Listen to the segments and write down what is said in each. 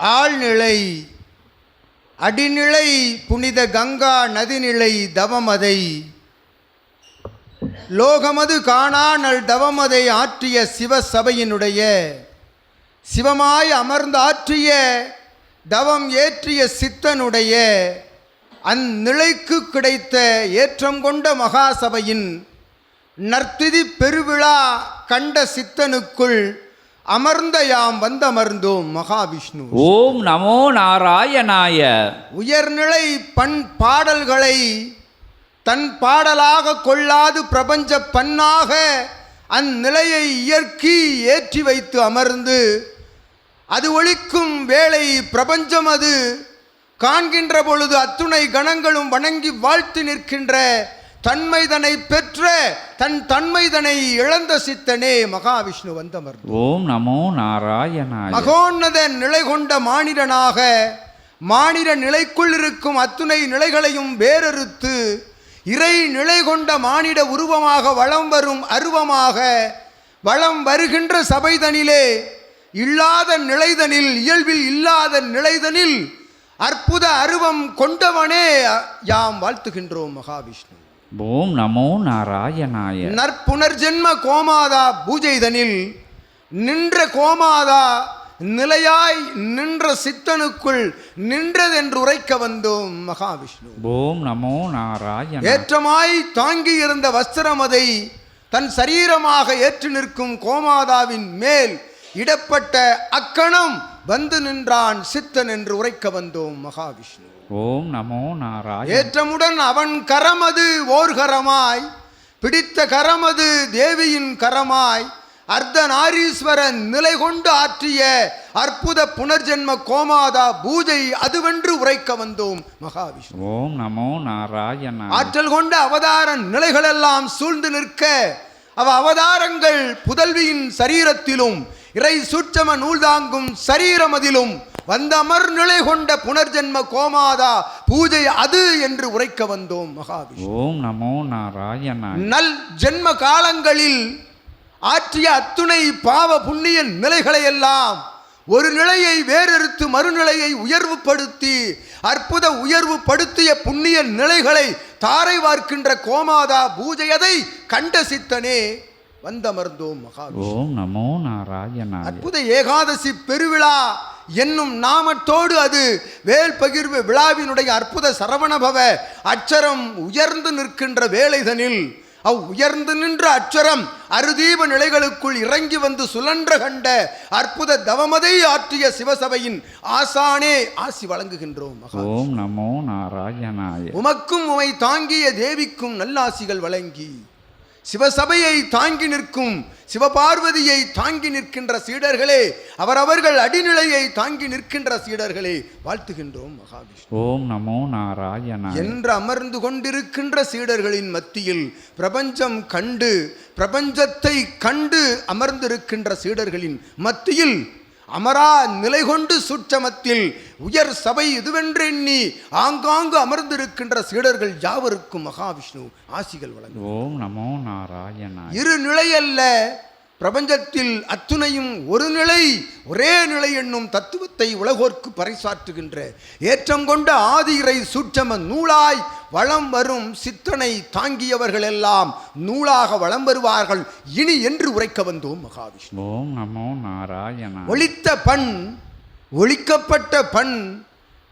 ஆழ்நிலை அடிநிலை புனித கங்கா நதிநிலை தவமதை. லோகமது காணானல் தவமதை ஆற்றிய சிவசபையினுடைய சிவமாய் அமர்ந்து ஆற்றிய தவம் ஏற்றிய சித்தனுடைய அந்நிலைக்கு கிடைத்த ஏற்றம் கொண்ட மகாசபையின் நற்திதி பெருவிழா கண்ட சித்தனுக்குள் அமர்ந்த யாம் வந்தமர்ந்தோம் மகாவிஷ்ணு. ஓம் நமோ நாராயணாய. உயர்நிலை பண் பாடல்களை தன் பாடலாக கொள்ளாது பிரபஞ்ச பண்ணாக அந்நிலையை இயற்கி ஏற்றி வைத்து அமர்ந்து அது ஒழிக்கும் வேளை பிரபஞ்சம் அது காண்கின்ற பொழுது அத்துணை கணங்களும் வணங்கி வாழ்த்து நிற்கின்ற தன்மைதனை பெற்ற தன் தன்மைதனை இழந்த சித்தனே மகாவிஷ்ணு வந்தமர்ந்து. ஓம் நமோ நாராயணாய. மகோன்னத நிலை கொண்ட மானிடனாக மானிட நிலைக்குள் இருக்கும் அத்துணை நிலைகளையும் வேறறுத்து இறை நிலை கொண்ட மானிட உருவமாக வளம் வரும் அருவமாக வளம் வருகின்ற சபைதனிலே இல்லாத நிலைதனில் இயல்பில் இல்லாத நிலைதனில் அற்புத அருவம் கொண்டவனே யாம் வாழ்த்துகின்றோம் மகாவிஷ்ணு. ஓம் நமோ நாராயணாய. நற்புணர்ஜென்ம கோமாதா பூஜைதனில் நின்ற கோமாதா நிலையாய் நின்ற சித்தனுக்குள் நின்றதென்று உரைக்க வந்தோம் மகாவிஷ்ணு. ஓம் நமோ நாராயண. ஏற்றமாய் தாங்கி இருந்த வஸ்திரமதை தன் சரீரமாக ஏற்று நிற்கும் கோமாதாவின் மேல் இடப்பட்ட அக்கணம் வந்து நின்றான் சித்தன் என்று உரைக்க வந்தோம் மகாவிஷ்ணு. ஓம் நமோ நாராயண ஏற்றமுடன் அவன் கரமது ஓர் கரமாய் பிடித்த கரமது தேவியின் கரமாய் அர்த்தநாரீஸ்வரன் நிலை கொண்டு ஆற்றிய அற்புத புனர்ஜென்ம கோமாதா பூஜை அதுவென்று உரைக்க வந்தோம் மகாவிஷ்ணு. ஓம் நமோ நாராயண ஆற்றல் கொண்ட அவதார நிலைகளெல்லாம் சூழ்ந்து நிற்க அவ அவதாரங்கள் புதல்வியின் சரீரத்திலும் இறை சூட்சம நூல்தாங்கும் சரீரமதிலும் வந்த அமர் நிலை கொண்ட புனர்ஜென்ம கோமாதா பூஜை அது என்று உரைக்க வந்தோம் மகாவிஷ்ணு. ஓம் நமோ நாராயண நல் ஜென்ம காலங்களில் ஆற்றிய அத்துணை பாவ புண்ணிய நிலைகளை எல்லாம் ஒரு நிலையை வேறறுத்து மறுநிலையை உயர்வுபடுத்தி அற்புத உயர்வு படுத்திய புண்ணிய நிலைகளை தாரை வார்க்கின்ற கோமாதா பூஜையதை கண்ட சித்தனே. வந்தமர்ந்தோம் மகாவிஷ்ணு. ஓம் நமோ நாராயணாய. அற்புத ஏகாதசி பெருவிழா என்னும் நாமத்தோடு அது வேல் பகிர்வு விழாவினுடைய அற்புத சரவணபவ அச்சரம் உயர்ந்து நிற்கின்ற வேலைதனில் அவ் உயர்ந்து நின்ற அச்சரம் அருதீப நிலைகளுக்குள் இறங்கி வந்து சுழன்ற கண்ட அற்புத தவமதை ஆற்றிய சிவசபையின் ஆசானே ஆசி வழங்குகின்றோம் ஓம் நமோ நாராயணாய. உமக்கும் உமை தாங்கிய தேவிக்கும் நல்லாசிகள் வழங்கி. சிவசபையை தாங்கி நிற்கும் சிவபார்வதியை தாங்கி நிற்கின்ற சீடர்களே அவரவர்கள் அடிநிலையை தாங்கி நிற்கின்ற சீடர்களே வாழ்த்துகின்றோம் மகாவிஷ்ணு. ஓம் நமோ நாராயணாய. என்று அமர்ந்து கொண்டிருக்கின்ற சீடர்களின் மத்தியில் பிரபஞ்சம் கண்டு பிரபஞ்சத்தை கண்டு அமர்ந்திருக்கின்ற சீடர்களின் மத்தியில் அமரா நிலை கொண்டு சுற்றமத்தில் உயர் சபை இதுவென்று எண்ணி ஆங்காங்கு அமர்ந்திருக்கின்ற சீடர்கள் யாவருக்கும் மகாவிஷ்ணு ஆசிகள் வழங்கும். ஓம் நமோ நாராயணாய இரு நிலை அல்ல பிரபஞ்சத்தில் அத்துணையும் ஒரு நிலை ஒரே நிலை என்னும் தத்துவத்தை உலகோர்க்கு பறைசாற்றுகின்ற ஏற்றம் கொண்ட ஆதிரை சூட்சம நூலாய் வளம் வரும் சித்தனை தாங்கியவர்கள் எல்லாம் நூலாக வளம் வருவார்கள். இனி என்று உரைக்க வந்தோம் மகாவிஷ்ணு. ஓம் நமோ நாராயணாய. ஒளித்த பண் ஒழிக்கப்பட்ட பண்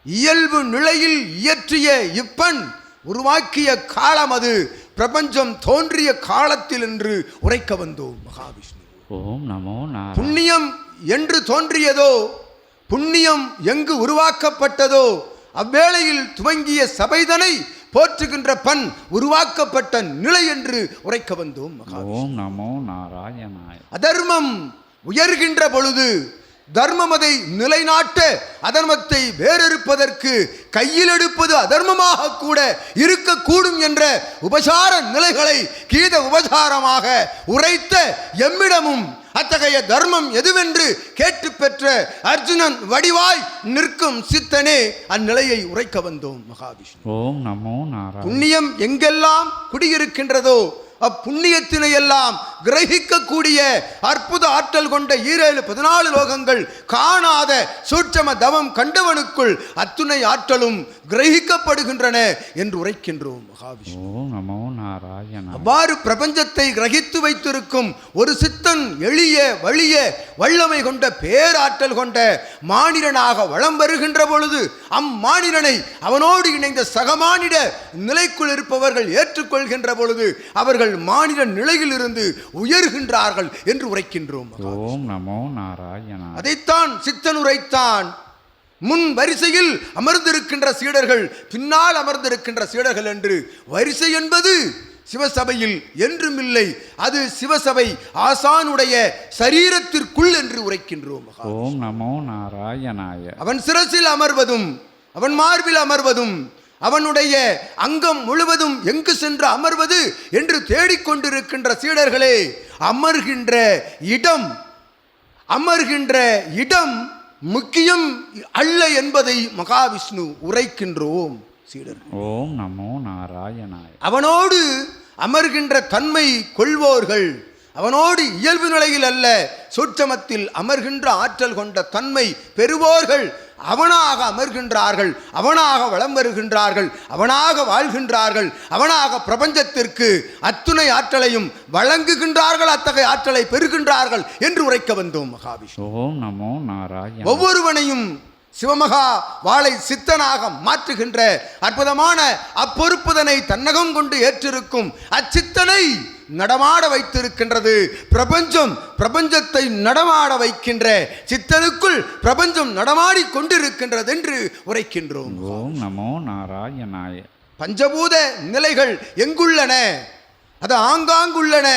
இயல்பு நிலையில் இயற்றிய இப்பண் உருவாக்கிய காலம் அது. பிரபஞ்சம் தோன்றிய காலத்தில் என்று உரைக்க வந்தோம் மகாவிஷ்ணு. ஓம் நமோ புண்ணியம் என்று தோன்றியதோ புண்ணியம் எங்கு உருவாக்கப்பட்டதோ அவ்வேளையில் துவங்கிய சபைதனை போற்றுகின்ற பண் உருவாக்கப்பட்ட நிலை என்று உரைக்க வந்தோம் ஓம் நமோ நாராயணாய. அதர்மம் உயர்கின்ற பொழுது தர்மமதை நிலைநாட்ட அதர்மத்தை வேறறுப்பதற்கு கையில் எடுப்பது அதர்மமாக கூட இருக்கக்கூடும் என்ற உபசார நிலைகளை கீத உபசாரமாக உரைத்த எம்மிடமும் அத்தகைய தர்மம் எதுவென்று கேட்டு பெற்ற அர்ஜுனன் வடிவாய் நிற்கும் சித்தனே அந்நிலையை உரைக்க வந்தோம் மகாவிஷ்ணு. ஓம் நமோ நாராயண புண்ணியம் எங்கெல்லாம் குடியிருக்கின்றதோ அப்புண்ணியத்தினை எல்லாம் கிரகிக்கக்கூடிய அற்புத ஆற்றல் கொண்ட ஈரேழு பதினாலு லோகங்கள் காணாத சூட்சம தவம் கண்டவனுக்குள் அத்துணை ஆற்றலும் கிரகிக்கப்படுகின்றன என்று உரைக்கின்றோம் மகாவிஷ்ணு. நமோ நாராயண. அவ்வாறு பிரபஞ்சத்தை கிரகித்து வைத்திருக்கும் ஒரு சித்தன் எளிய வலிய வல்லமை கொண்ட பேராற்றல் கொண்ட மானிடனாக வளம் வருகின்ற பொழுது அம்மானிடனை அவனோடு இணைந்த சகமானிட நிலைக்குள் இருப்பவர்கள் ஏற்றுக்கொள்கின்ற பொழுது அவர்கள் மானிட நிலையில் இருந்து உயர்கின்றார்கள் என்று உரைக்கின்றோம். ஓம் நமோ நாராயண. அதைத்தான் சித்தன் உரைத்தான். முன் வரிசையில் அமர்ந்திருக்கின்ற சீடர்கள் பின்னால் அமர்ந்திருக்கின்ற சீடர்கள் என்று வரிசை என்பது சிவசபையில் என்றும் இல்லை அது சிவசபை ஆசானுடைய சரீரத்திற்குள் என்று உரைக்கின்றோம். ஓம் நமோ நாராயணாய அவன் சிரசில் அமர்வதும் அவன் மார்பில் அமர்வதும் அவனுடைய அங்கம் முழுவதும் எங்கு சென்று அமர்வது என்று தேடிக்கொண்டிருக்கின்ற சீடர்களே அமர்கின்ற இடம் அமர்கின்ற இடம் முக்கியம் அல்ல என்பதை மகாவிஷ்ணு உரைக்கின்றோம் சீடர்கள் ஓம் நமோ நாராயணாய. அவனோடு அமர்கின்ற தன்மை கொள்வோர்கள் அவனோடு இயல்பு நிலையில் அல்ல சூட்சமத்தில் அமர்கின்ற ஆற்றல் கொண்ட தன்மை பெறுவோர்கள் அவனாக அமர்கின்றார்கள் அவனாக வளம் வருகின்றார்கள் அவனாக வாழ்கின்றார்கள் அவனாக பிரபஞ்சத்திற்கு அத்துணை ஆற்றலையும் வழங்குகின்றார்கள் அத்தகைய ஆற்றலை பெறுகின்றார்கள் என்று உரைக்க வந்தோம் மகாவிஷ்ணு. ஓம் நமோ நாராயண. ஒவ்வொருவனையும் சிவமகா வாளை சித்தனாக மாற்றுகின்ற அற்புதமான அப்பொறுப்புதனை தன்னகம் கொண்டு ஏற்றிருக்கும் அச்சித்தனை நடமாட வைத்திருக்கின்றது. பிரபஞ்சம் பிரபஞ்சத்தை நடமாட வைக்கின்ற சித்தனுக்குள் பிரபஞ்சம் நடமாடி கொண்டிருக்கின்றது என்று உரைக்கின்றோம். ஓம் நமோ நாராயணாய. பஞ்சபூத நிலைகள் எங்குள்ளன? அது ஆங்காங்குள்ளன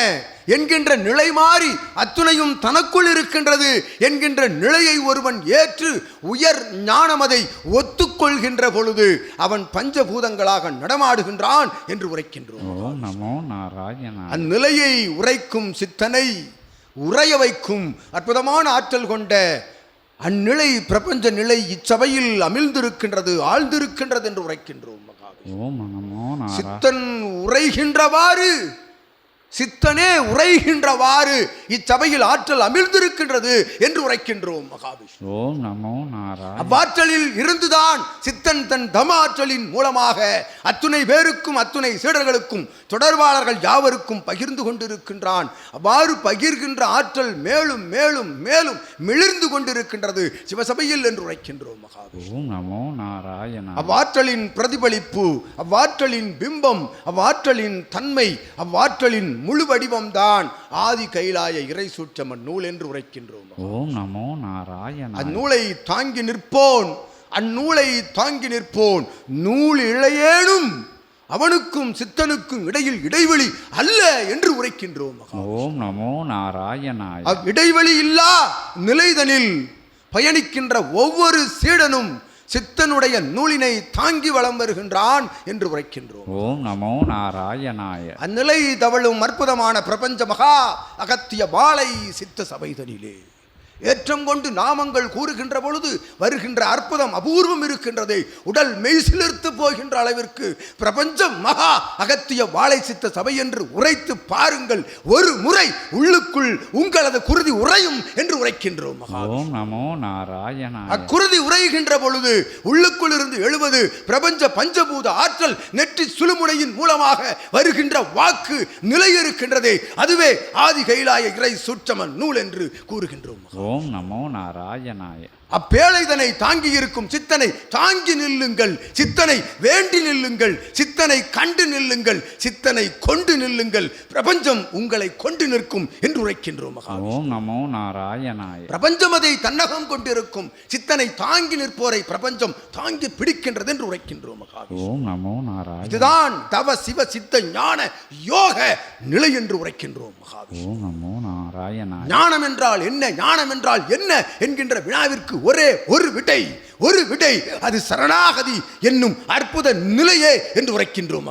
என்கின்ற நிலை மாறி அத்துணையும் தனக்குள் இருக்கின்றது என்கின்ற நிலையை ஒருவன் ஏற்று உயர் ஞானமதை ஒத்துக்கொள்கின்ற பொழுது அவன் பஞ்சபூதங்களாக நடமாடுகின்றான் என்று உரைக்கின்றோம். அந்நிலையை உரைக்கும் சித்தனை உரைய வைக்கும் அற்புதமான ஆற்றல் கொண்ட அந்நிலை பிரபஞ்ச நிலை இச்சபையில் அமிழ்ந்திருக்கின்றது ஆழ்ந்திருக்கின்றது என்று உரைக்கின்றோம். சித்தன் உரைகின்றவாறு சித்தனே உரைகின்றவாறு இச்சபையில் ஆற்றல் அமிழ்ந்திருக்கின்றது என்று உரைக்கின்றோம் மகாவிஷ்ணு. ஓம் நமோ நாராயண. அவ்வாற்றலில் இருந்துதான் சித்தன் தன் தம ஆற்றலின் மூலமாக அத்துணை பேருக்கும் அத்துணை சீடர்களுக்கும் தொடர்பாளர்கள் யாவருக்கும் பகிர்ந்து கொண்டிருக்கின்றான். அவ்வாறு பகிர்கின்ற ஆற்றல் மேலும் மேலும் மேலும் மிளிர்ந்து கொண்டிருக்கின்றது சிவசபையில் என்று உரைக்கின்றோம் மகாவிஷ்ணு. ஓம் நமோ நாராயண. அவ்வாற்றலின் பிரதிபலிப்பு அவ்வாற்றலின் பிம்பம் அவ்வாற்றலின் தன்மை அவ்வாற்றலின் முழு வடிவம்தான் ஆதி கைலாய இறை சூட்சம நூல் என்று உரைக்கின்றோம் ஓம் நமோ நாராயண அந்நூலை தாங்கி நிற்போன் அந்நூலை தாங்கி நிற்போன் நூல் இழையேனும் அவனுக்கும் சித்தனுக்கும் இடையில் இடைவெளி அல்ல என்று உரைக்கின்றோம். ஓம் நமோ நாராயணாய இடைவெளி இல்லா நிலைதனில் பயணிக்கின்ற ஒவ்வொரு சீடனும் சித்தனுடைய நூலினை தாங்கி வலம் வருகின்றான் என்று உரைக்கின்றோம். ஓம் நமோ நாராயணாய. அந்நிலை தவழும் அற்புதமான பிரபஞ்ச மகா அகத்திய பாலை சித்த சபைதனிலே ஏற்றம் கொண்டு நாமங்கள் கூறுகின்ற பொழுது வருகின்ற அற்புதம் அபூர்வம் இருக்கின்றதே உடல் மெய்சிலிர்த்து போகின்ற அளவிற்கு பிரபஞ்சம் மகா அகத்திய வாழை சித்த சபை என்று உரைத்து பாருங்கள். ஒரு முறை உள்ளுக்குள் உங்களது குருதி உறையும் என்று உரைக்கின்றோம். ஓம் நமோ நாராயணாய. அக்குருதி உரைகின்ற பொழுது உள்ளுக்குள் இருந்து எழுவது பிரபஞ்ச பஞ்சபூத ஆற்றல் நெற்றி சுழுமுனையின் மூலமாக வருகின்ற வாக்கு நிலை இருக்கின்றதே அதுவே ஆதி கைலாய இறை சூட்சமன் நூல் என்று கூறுகின்றோம். ஓம் நமோ நாராயணாய அப்பேழைதனை தாங்கி இருக்கும் சித்தனை தாங்கி நில்லுங்கள். சித்தனை வேண்டி நில்லுங்கள். சித்தனை கண்டு நில்லுங்கள். சித்தனை கொண்டு நில்லுங்கள். பிரபஞ்சம் உங்களை கொண்டு நிற்கும் என்று உரைக்கின்றோம் மகா ஓம் நமோ நாராயணாய. பிரபஞ்சம் அதை தன்னகம் கொண்டிருக்கும். சித்தனை தாங்கி நிற்போரை பிரபஞ்சம் தாங்கி பிடிக்கின்றது என்று உரைக்கின்றோம் மகா ஓம் நமோ நாராயண இதுதான் தவ சிவ சித்த ஞான யோக நிலை என்று உரைக்கின்றோம் மகா ஓம் நமோ நாராயணாய. ஞானம் என்றால் என்ன? ஞானம் என்றால் என்றால் என்ன? என்கின்ற வினாவிற்கு ஒரே ஒரு விடை ஒரு விடை அது சரணாகதி என்னும் அற்புத நிலையே என்று உரைக்கின்றோம்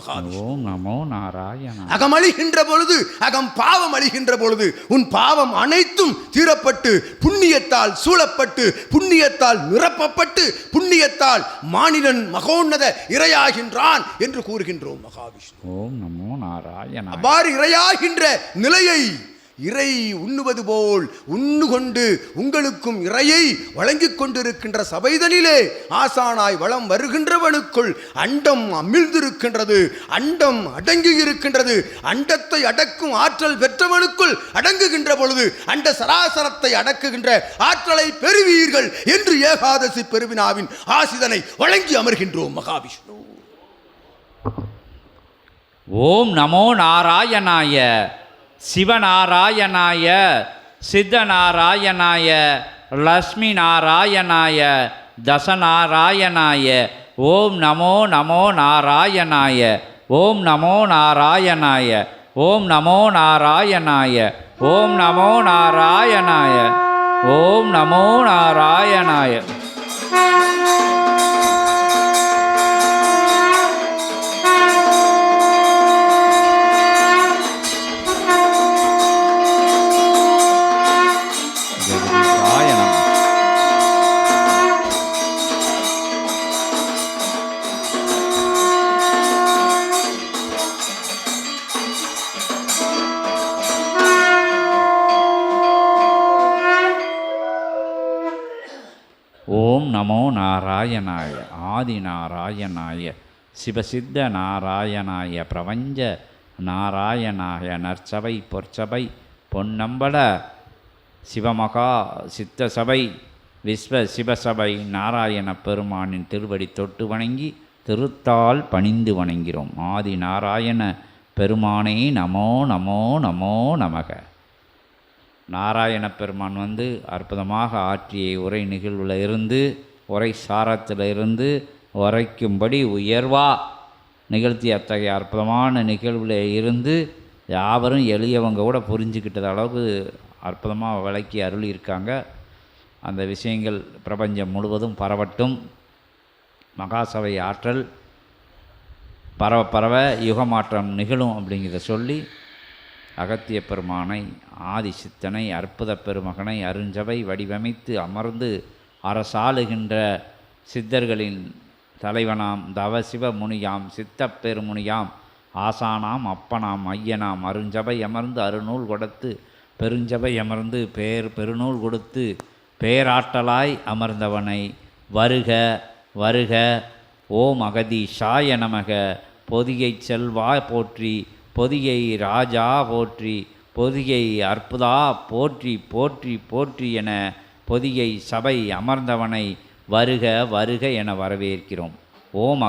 அகம் அழிகின்ற பொழுது அகம் பாவம் அழிகின்ற பொழுது உன் பாவம் அனைத்தும் தீரப்பட்டு புண்ணியத்தால் சூழப்பட்டு புண்ணியத்தால் நிரப்பப்பட்டு புண்ணியத்தால் மானிடன் மகோன்னத இரையாகின்றான் என்று கூறுகின்றோம் மகாவிஷ்ணு. ஓம் நமோ நாராயணாய அவ்வாறு இரையாகின்ற நிலையை இறை உண்ணுவது போல் உண்ணு கொண்டு உங்களுக்கும் இறையை வழங்கிக் கொண்டிருக்கின்ற சபைதனிலே ஆசானாய் வளம் வருகின்றவனுக்குள் அண்டம் அமிழ்ந்திருக்கின்றது அண்டம் அடங்கி இருக்கின்றது அண்டத்தை அடக்கும் ஆற்றல் பெற்றவனுக்குள் அடங்குகின்ற பொழுது அண்ட சராசரத்தை அடக்குகின்ற ஆற்றலை பெறுவீர்கள் என்று ஏகாதசி பெருவினாவின் ஆசிதனை வழங்கி அமர்கின்றோம் மகாவிஷ்ணு. ஓம் நமோ நாராயணாய. சிவநாராயணாய சித்தநாராயணாய லக்ஷ்மி நாராயணாய தசநாராயணாய ஓம் நமோ நமோ நாராயணாய ஓம் நமோ நாராயணாய ஓம் நமோ நாராயணாய ஓம் நமோ நாராயணாய ஓம் நமோ நாராயணாய. ஓம் நமோ நாராயணாய ஆதி நாராயணாய சிவசித்த நாராயணாய பிரபஞ்ச நாராயணாய நற்சபை பொற்சபை பொன்னம்பல சிவமகா சித்த சபை விஸ்வ சிவசபை நாராயண பெருமானின் திருவடி தொட்டு வணங்கி திருத்தால் பணிந்து வணங்கிறோம். ஆதி நாராயண பெருமானே நமோ நமோ நமோ நமக. நாராயண பெருமான் வந்து அற்புதமாக ஆற்றிய உரை நிகழ்வில் இருந்து உரை சாரத்தில் இருந்து உரைக்கும்படி உயர்வா நிகழ்த்திய அத்தகைய அற்புதமான நிகழ்வில் இருந்து யாவரும் எளியவங்க கூட புரிஞ்சுக்கிட்டது அளவுக்கு அற்புதமாக விளக்கி அருளியிருக்காங்க. அந்த விஷயங்கள் பிரபஞ்சம் முழுவதும் பரவட்டும். மகாசபை ஆற்றல் பரவ பரவ யுகமாற்றம் நிகழும் அப்படிங்கிறத சொல்லி அகத்திய பெருமானை ஆதி சித்தனை அற்புத பெருமகனை அருஞ்சபை வடிவமைத்து அமர்ந்து அரசாளுகின்ற சித்தர்களின் தலைவனாம் தவசிவ முனியாம் சித்தப் பெருமுனியாம் ஆசானாம் அப்பனாம் ஐயனாம் அருஞ்சபை அமர்ந்து அருநூல் கொடுத்து பெருஞ்சபை அமர்ந்து பேர் பெருநூல் கொடுத்து பேராற்றலாய் அமர்ந்தவனை வருக வருக ஓம் அகதி அகதீஷாய நமக பொதியைச் செல்வா போற்றி பொதிகை ராஜா போற்றி பொதிகை அற்புதா போற்றி போற்றி போற்றி என பொதிகை சபை அமர்ந்தவனை வருக வருக என வரவேற்கிறோம். ஓம்